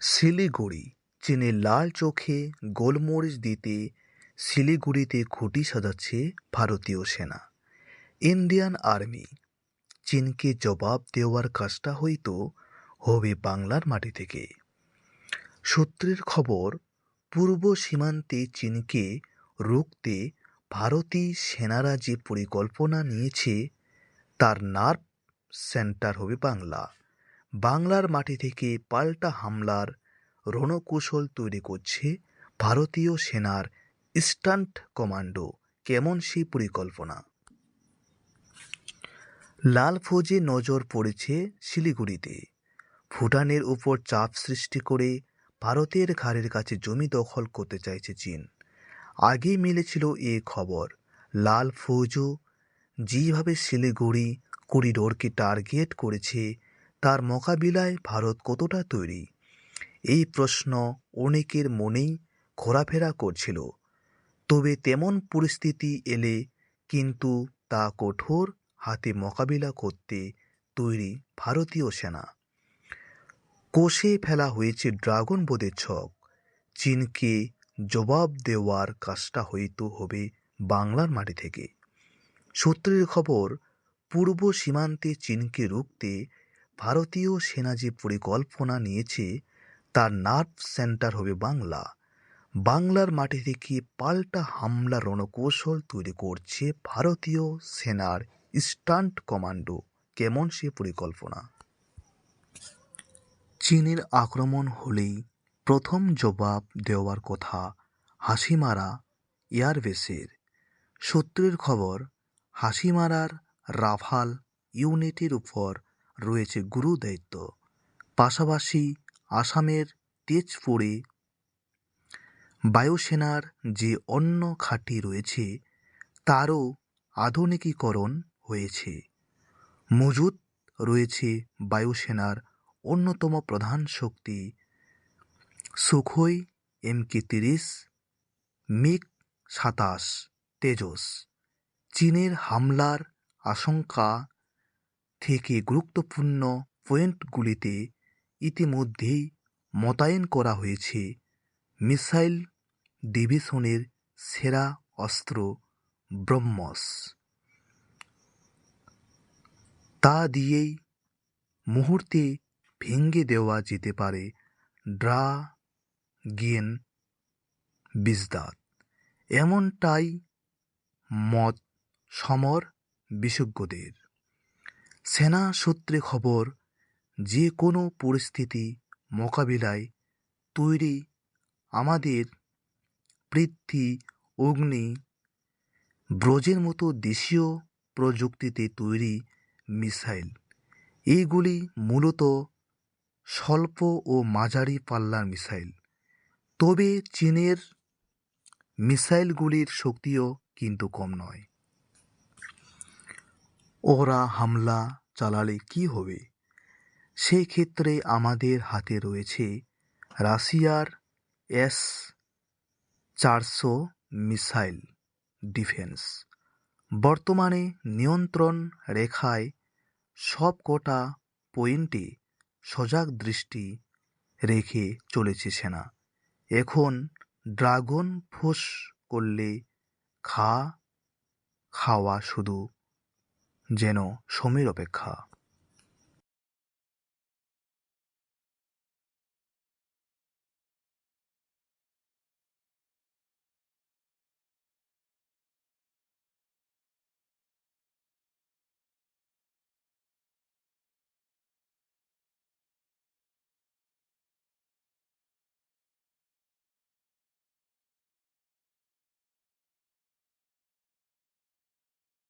শিলিগুড়ি চীনের লাল চোখে গোলমরিচ দিতে শিলিগুড়িতে খুঁটি সাজাচ্ছে ভারতীয় সেনা। ইন্ডিয়ান আর্মি, চীনকে জবাব দেওয়ার কাজটা হয়তো হবে বাংলার মাটি থেকে। সূত্রের খবর, পূর্ব সীমান্তে চীনকে রুখতে ভারতী সেনারা যে পরিকল্পনা নিয়েছে, তার নার্ভ সেন্টার হবে বাংলা। বাংলার মাটি থেকে পাল্টা হামলার রণকৌশল তৈরি করছে ভারতীয় সেনার স্টান্ট কমান্ডো। কেমন সেই পরিকল্পনা? লাল ফৌজে নজর পড়েছে শিলিগুড়িতে। ভুটানের উপর চাপ সৃষ্টি করে ভারতের ঘাড়ের কাছে জমি দখল করতে চাইছে চীন। আগে মিলেছিল এ খবর। লাল ফৌজও যেভাবে শিলিগুড়ি করিডোরকে টার্গেট করেছে তার মোকাবিলায় ভারত কতটা তৈরি? এই প্রশ্ন অনেকের মনেই ঘোরাফেরা করছিল। তবে তেমন পরিস্থিতি এলে কিন্তু তা কঠোর হাতে মোকাবিলা করতে তৈরি ভারতীয় সেনা। কষে ফেলা হয়েছে ড্রাগন বোধের ছক। চীনকে জবাব দেওয়ার কাজটা হয়তো হবে বাংলার মাটি থেকে। সূত্রের খবর, পূর্ব সীমান্তে চীনকে রুখতে ভারতীয় সেনা যে পরিকল্পনা নিয়েছে, তার নার্ভ সেন্টার হবে বাংলা। বাংলার মাটি থেকে পাল্টা হামলা রণকৌশল তৈরি করছে ভারতীয় সেনার স্টান্ট কমান্ডো কেমন সে পরিকল্পনা? চীনের আক্রমণ হলেই প্রথম জবাব দেওয়ার কথা হাসিমারা এয়ারবেসের। সূত্রের খবর, হাসিমারার রাফাল ইউনিটের উপর রয়েছে গুরু দায়িত্ব পাশাপাশি আসামের তেজপুরে বায়ুসেনার যে অন্য ঘাঁটি রয়েছে, তারও আধুনিকীকরণ হয়েছে। মজুদ রয়েছে বায়ুসেনার অন্যতম প্রধান শক্তি সুখোই এমকে তিরিশ, মিগ সাতাশ তেজস। চীনের হামলার আশঙ্কা থেকে গুরুত্বপূর্ণ পয়েন্টগুলিতে ইতিমধ্যেই মোতায়েন করা হয়েছে। মিসাইল ডিভিশনের সেরা অস্ত্র ব্রহ্মস। তা দিয়েই মুহূর্তে ভেঙে দেওয়া যেতে পারে ড্রাগেন বিজদাত এমনটাই মত সমর বিশেষজ্ঞদের। সেনা সূত্রে খবর, যে কোনো পরিস্থিতি মোকাবিলায় তৈরি আমাদের পৃথ্বী অগ্নি ব্রজের মতো দেশীয় প্রযুক্তিতে তৈরি মিসাইল। এইগুলি মূলত স্বল্প ও মাঝারি পাল্লার মিসাইল। তবে চীনের মিসাইলগুলির শক্তিও কিন্তু কম নয়। ওরা হামলা চালালে কি হবে? সেই ক্ষেত্রে আমাদের হাতে রয়েছে রাশিয়ার এস চারশো মিসাইল ডিফেন্স। বর্তমানে নিয়ন্ত্রণ রেখায় সব কটা পয়েন্টে সজাগ দৃষ্টি রেখে চলেছে সেনা। এখন ড্রাগন ফোঁস করলে খা, খাওয়া শুধু যেন সমীর অপেক্ষা।